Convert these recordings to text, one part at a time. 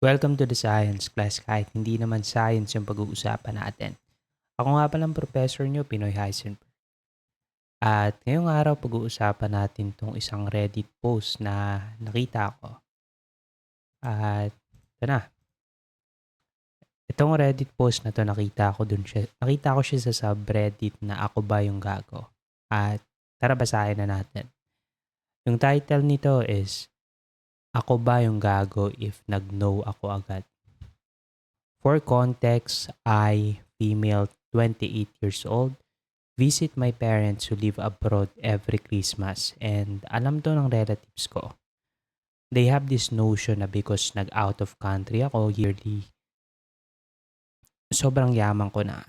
Welcome to the Science Class kahit hindi naman science yung pag-uusapan natin. Ako nga palang professor nyo, Pinoy Heisenberg. At ngayong araw pag-uusapan natin tong isang Reddit post na nakita ko. At ito na. Itong Reddit post na to nakita ko dun siya. Nakita ko siya sa subreddit na ako ba yung gago. At tara basahin na natin. Yung title nito is Ako ba yung gago if nag-no ako agad? For context, I, female, 28 years old, visit my parents who live abroad every Christmas and alam to ng relatives ko. They have this notion na because nag-out of country ako yearly, sobrang yaman ko na.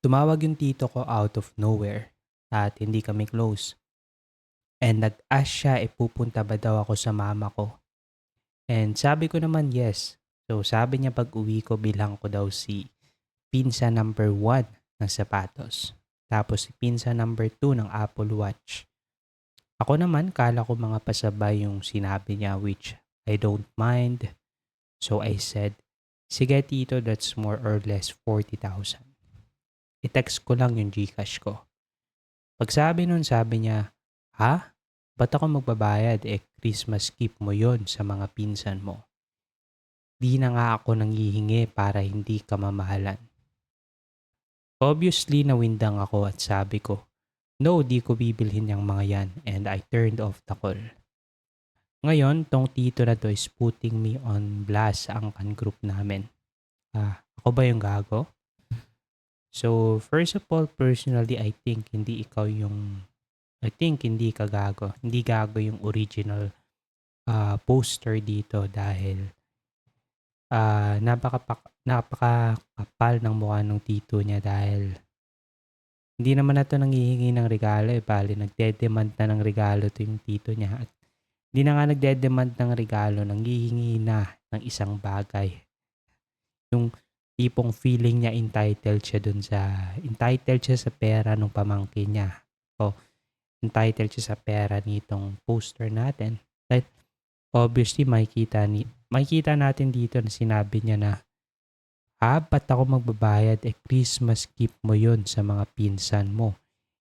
Tumawag yung tito ko out of nowhere at hindi kami close. And nag-ask siya ipupunta ba daw ako sa mama ko. And sabi ko naman yes. So sabi niya pag uwi ko bilang ko daw si pinsa number 1 ng sapatos. Tapos si pinsa number 2 ng Apple Watch. Ako naman kala ko mga pasabay yung sinabi niya which I don't mind. So I said, sige tito that's more or less 40,000. I-text ko lang yung Gcash ko. Pag sabi nun sabi niya, Ha? Ba't ako magbabayad? Eh, Christmas gift mo yon sa mga pinsan mo. Di na nga ako nanghihingi para hindi ka mamahalan. Obviously, nawindang ako at sabi ko, No, di ko bibilhin yung mga yan and I turned off the call. Ngayon, tong tito na to is putting me on blast sa angkan group namin. Ah, ako ba yung gago? So, first of all, personally, I think hindi ikaw yung I think hindi ka gago. Hindi gago yung original uh, poster dito dahil uh, napaka napakakapal ng mukha ng tito niya dahil hindi naman na ito nangihingi ng regalo eh. Bali, nagde-demand na ng regalo to yung tito niya. At hindi na nga nagde-demand ng regalo, nanghihingi na ng isang bagay. Yung tipong feeling niya entitled siya dun sa, entitled siya sa pera ng pamangkin niya. O, entitled siya sa pera nitong poster natin. Right? Obviously, makikita, ni, makikita natin dito na sinabi niya na Ah, ako magbabayad? Eh, Christmas gift mo yon sa mga pinsan mo.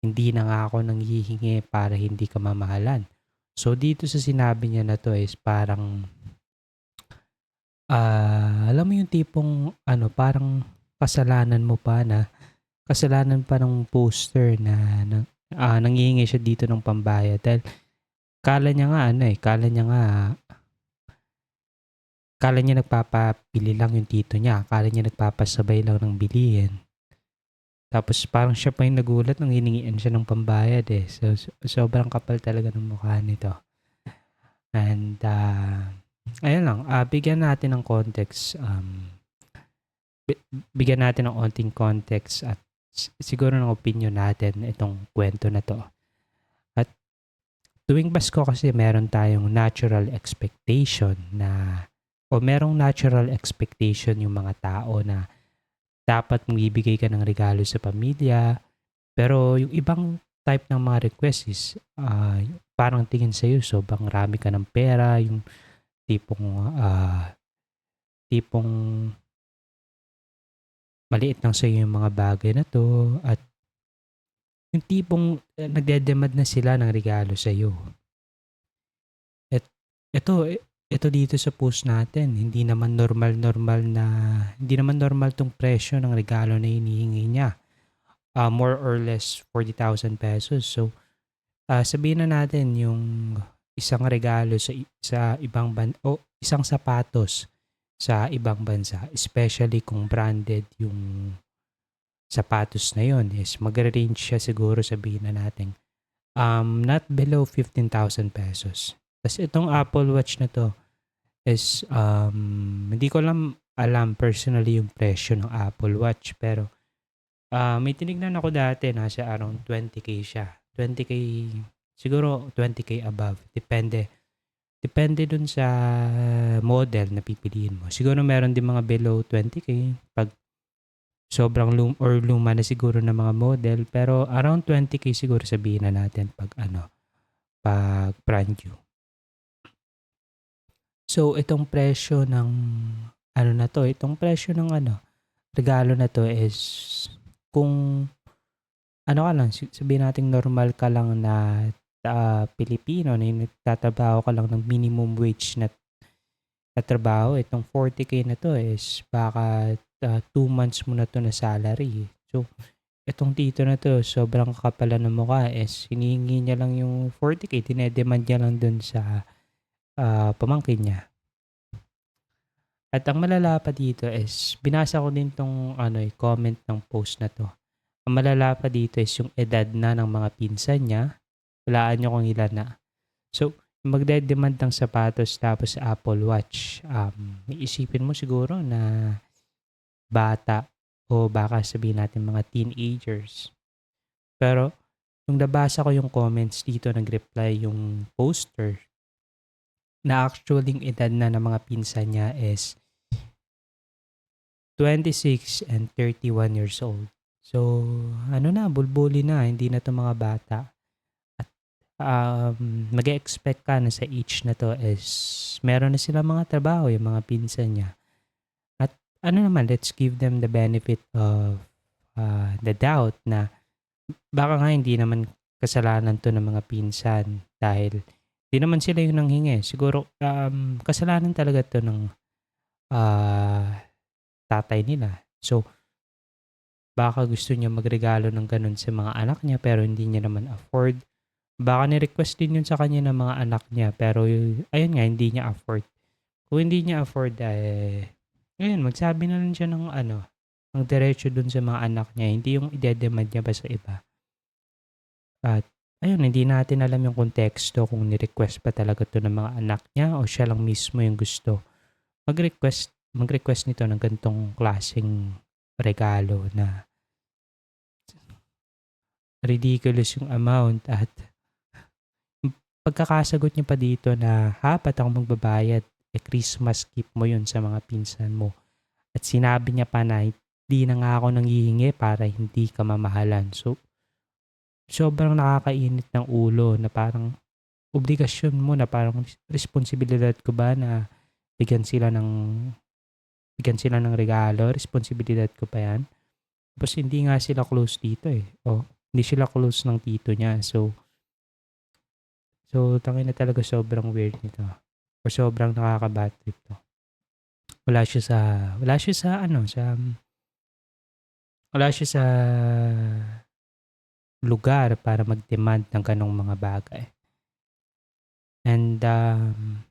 Hindi na nga ako nang hihingi para hindi ka mamahalan. So, dito sa sinabi niya na to is parang, ah, alam mo yung tipong, ano, parang kasalanan mo pa na, kasalanan pa ng poster na, na ah, nanghihingi siya dito ng pambayad. Dahil, kala niya nga, ano eh, kala niya nga, kala niya nagpapabili lang yung tito niya. Kala niya nagpapasabay lang ng bilihin. Tapos parang siya pa yung nagulat nung hiningian siya ng pambayad eh. So, so sobrang kapal talaga ng mukha nito. And, uh, ayun lang, uh, bigyan natin ng context. Um, bigyan natin ng onting context at siguro ng opinion natin itong kwento na to. At tuwing Pasko kasi meron tayong natural expectation na o merong natural expectation yung mga tao na dapat mong ibigay ka ng regalo sa pamilya. Pero yung ibang type ng mga request is uh, parang tingin sa'yo sobrang rami ka ng pera, yung tipong uh, tipong maliit lang sa'yo yung mga bagay na to at yung tipong uh, nagdedemand na sila ng regalo sa'yo. At ito, ito dito sa post natin, hindi naman normal-normal na, hindi naman normal tong presyo ng regalo na hinihingi niya. Uh, more or less 40,000 pesos. So, uh, sabihin na natin yung isang regalo sa, sa ibang ban o isang sapatos sa ibang bansa, especially kung branded yung sapatos na yon is magre-range siya siguro sabihin na natin um, not below 15,000 pesos. Tapos itong Apple Watch na to, is um, hindi ko lang alam personally yung presyo ng Apple Watch pero uh, may tinignan ako dati nasa around 20k siya 20k siguro 20k above depende depende dun sa model na pipiliin mo. Siguro meron din mga below 20k pag sobrang lum or luma na siguro na mga model. Pero around 20k siguro sabihin na natin pag ano pag brand new. So, itong presyo ng ano na 'to, itong presyo ng ano, regalo na 'to is kung ano ka lang, sabihin nating normal ka lang na, ah, Pilipino na yung nagtatrabaho ka lang ng minimum wage na na trabaho, itong 40K na 'to is baka, ah, 2 months mo na 'to na salary. So, itong tito na 'to sobrang kakapal ng mukha is hinihingi niya lang yung 40K, dine-demand niya lang dun sa, ah, pamangkin niya. At ang malala pa dito is binasa ko din 'tong ano, eh, comment ng post na 'to. Ang malala pa dito is yung edad na ng mga pinsan niya. Hulaan niyo kung ilan na. So, magde-demand ng sapatos tapos Apple Watch, um, iisipin mo siguro na bata o baka sabihin natin mga teenagers. Pero nung nabasa ko yung comments dito, nag-reply yung poster na actually yung edad na ng mga pinsan niya is 26 and 31 years old. So, ano na, bulbuli na, hindi na 'to mga bata. Um, mag-e-expect ka na sa age na 'to is meron na silang mga trabaho, yung mga pinsan niya. At ano naman, let's give them the benefit of ah, the doubt na baka nga hindi naman kasalanan 'to ng mga pinsan dahil di naman sila yung nanghingi. Siguro um, kasalanan talaga 'to ng ah, tatay nila. So, baka gusto niya magregalo ng gano'n sa mga anak niya pero hindi niya naman afford. Baka ni-request din yun sa kanya ng mga anak niya pero ayun nga, hindi niya afford. Kung hindi niya afford, eh, ayun, magsabi na lang siya ng ano, ng diretso dun sa mga anak niya, hindi yung ide-demand niya ba sa iba. At ayun, hindi natin alam yung konteksto kung ni-request pa talaga to ng mga anak niya o siya lang mismo yung gusto mag-request mag-request nito ng ganitong klaseng regalo na ridiculous yung amount at pagkakasagot niya pa dito na hapat ako magbabayad eh Christmas gift mo yun sa mga pinsan mo at sinabi niya pa na hindi na nga ako nanghihingi para hindi ka mamahalan so sobrang nakakainit ng ulo na parang obligasyon mo na parang responsibilidad ko ba na bigyan sila ng bigyan sila ng regalo, responsibilidad ko pa yan. Tapos hindi nga sila close dito eh. O, hindi sila close ng tito niya. So, so tangin na talaga sobrang weird nito. O sobrang nakaka-bad to. Wala siya sa, wala siya sa ano, sa, wala siya sa lugar para mag-demand ng ganong mga bagay. And, um,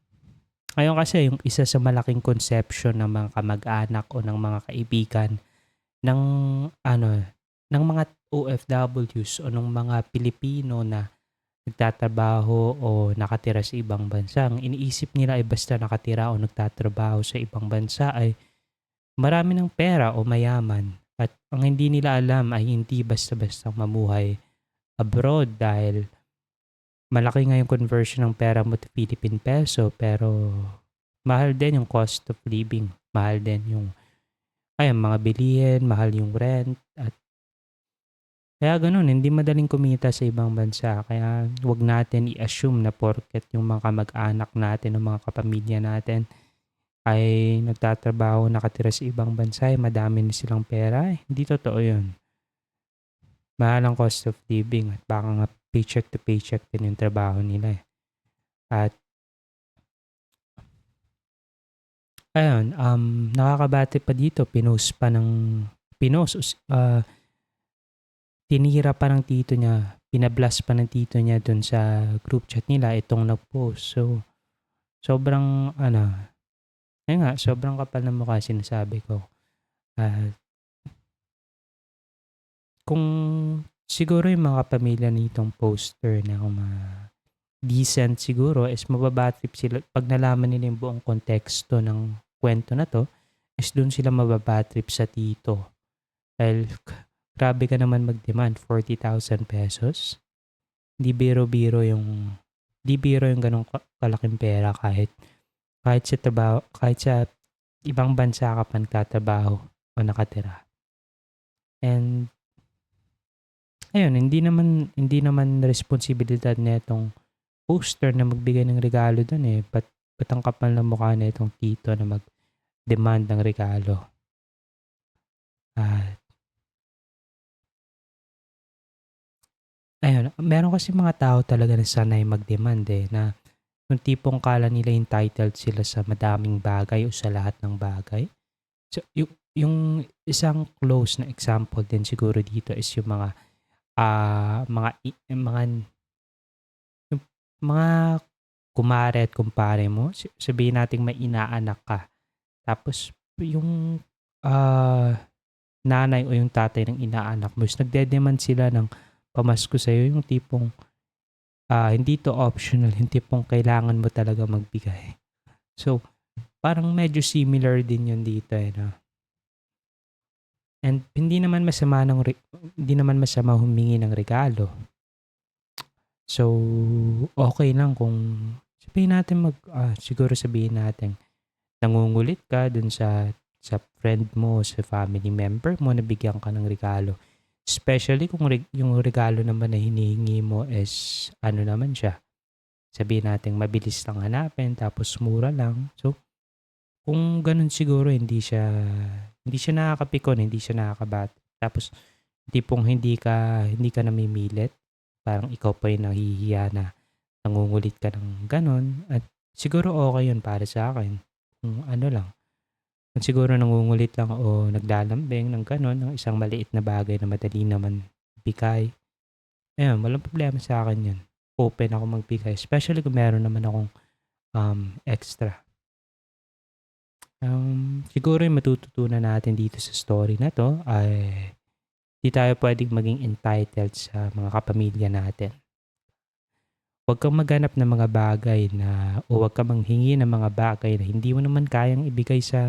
ngayon kasi yung isa sa malaking conception ng mga kamag-anak o ng mga kaibigan ng ano ng mga OFWs o ng mga Pilipino na nagtatrabaho o nakatira sa ibang bansa. Ang iniisip nila ay basta nakatira o nagtatrabaho sa ibang bansa ay marami ng pera o mayaman. At ang hindi nila alam ay hindi basta-basta mamuhay abroad dahil malaki nga yung conversion ng pera mo to Philippine peso pero mahal din yung cost of living. Mahal din yung ay mga bilihin, mahal yung rent at kaya ganun, hindi madaling kumita sa ibang bansa. Kaya wag natin i-assume na porket yung mga kamag-anak natin o mga kapamilya natin ay nagtatrabaho, nakatira sa ibang bansa, ay madami na silang pera. Eh, hindi totoo yun. Mahal ang cost of living at baka nga paycheck to paycheck din yung trabaho nila eh. At ayun, um, nakakabati pa dito, pinost pa ng, pinost, uh, tinira pa ng tito niya, pinablast pa ng tito niya dun sa group chat nila itong nag-post. So, sobrang, ano, ayun nga, sobrang kapal ng mukha sinasabi ko. At, uh, kung Siguro yung mga pamilya nitong poster na kung mga decent siguro is mababatrip sila pag nalaman nila yung buong konteksto ng kwento na to is doon sila mababatrip sa tito. Dahil grabe ka naman mag-demand 40,000 pesos. Di biro-biro yung di biro yung ganong kalaking pera kahit kahit sa trabaho, kahit sa ibang bansa ka pa nagtatrabaho o nakatira. And Ayun, hindi naman hindi naman responsibilidad nitong poster na magbigay ng regalo do'n, eh. Ba't ba't ang kapal ng mukha na itong tito na mag-demand ng regalo. At ayun, meron kasi mga tao talaga na sanay mag-demand eh, na yung tipong kala nila entitled sila sa madaming bagay o sa lahat ng bagay. So, yung, yung isang close na example din siguro dito is yung mga ah mga mga yung mga kumare at kumpare mo. Sabihin natin may inaanak ka. Tapos yung ah nanay o yung tatay ng inaanak mo is nagde-demand sila ng pamasko sa'yo. Yung tipong ah hindi to optional. Yung tipong kailangan mo talaga magbigay. So, parang medyo similar din yun dito eh. No? And hindi naman masama ng hindi naman masama humingi ng regalo. So, okay lang kung sabihin natin mag ah, siguro sabihin natin nangungulit ka dun sa sa friend mo, sa family member mo na bigyan ka ng regalo. Especially kung re- yung regalo naman na hinihingi mo is ano naman siya. Sabihin natin mabilis lang hanapin tapos mura lang. So, kung ganun siguro hindi siya hindi siya nakakapikon, hindi siya nakakabat. Tapos tipong hindi ka hindi ka namimilit, parang ikaw pa yung nahihiya na nangungulit ka ng ganun at siguro okay yun para sa akin. Kung ano lang. Kung siguro nangungulit lang o naglalambing ng ganun, ng isang maliit na bagay na madali naman bigay. Ayun, walang problema sa akin yun. Open ako magbigay. Especially kung meron naman akong um, extra. Um, siguro yung matututunan natin dito sa story na to ay di tayo pwedeng maging entitled sa mga kapamilya natin. Huwag kang maghanap ng mga bagay na o huwag kang manghingi ng mga bagay na hindi mo naman kayang ibigay sa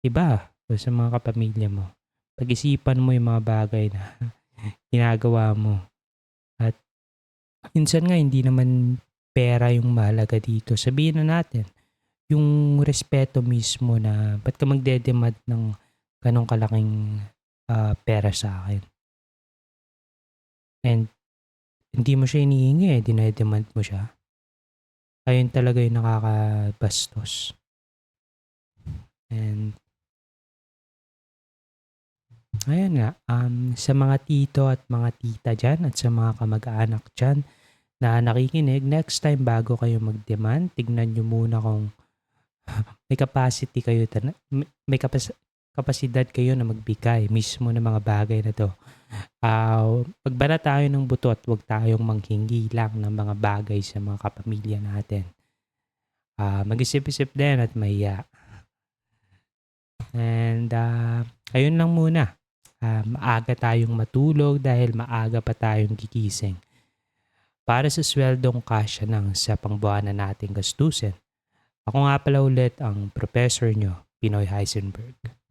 iba o sa mga kapamilya mo. Pag-isipan mo yung mga bagay na ginagawa mo. At minsan nga hindi naman pera yung mahalaga dito. Sabihin na natin, yung respeto mismo na ba't ka magdedemand ng ganong kalaking ah, pera sa akin. And hindi mo siya inihingi eh, dinedemand mo siya. Ayun talaga yung nakakabastos. And ayun nga, um, sa mga tito at mga tita dyan at sa mga kamag-anak dyan na nakikinig, next time bago kayo mag-demand, tignan nyo muna kung may capacity kayo, may kapas- kapasidad kayo na magbigay mismo ng mga bagay na to. Uh, magbara tayo ng buto at huwag tayong manghingi lang ng mga bagay sa mga kapamilya natin. Uh, mag-isip-isip din at maya. And uh, ayun lang muna. Uh, maaga tayong matulog dahil maaga pa tayong gigising. Para sa sweldong kasya ng sa pangbuwanan nating gastusin. Ako nga pala ulit ang professor nyo, Pinoy Heisenberg.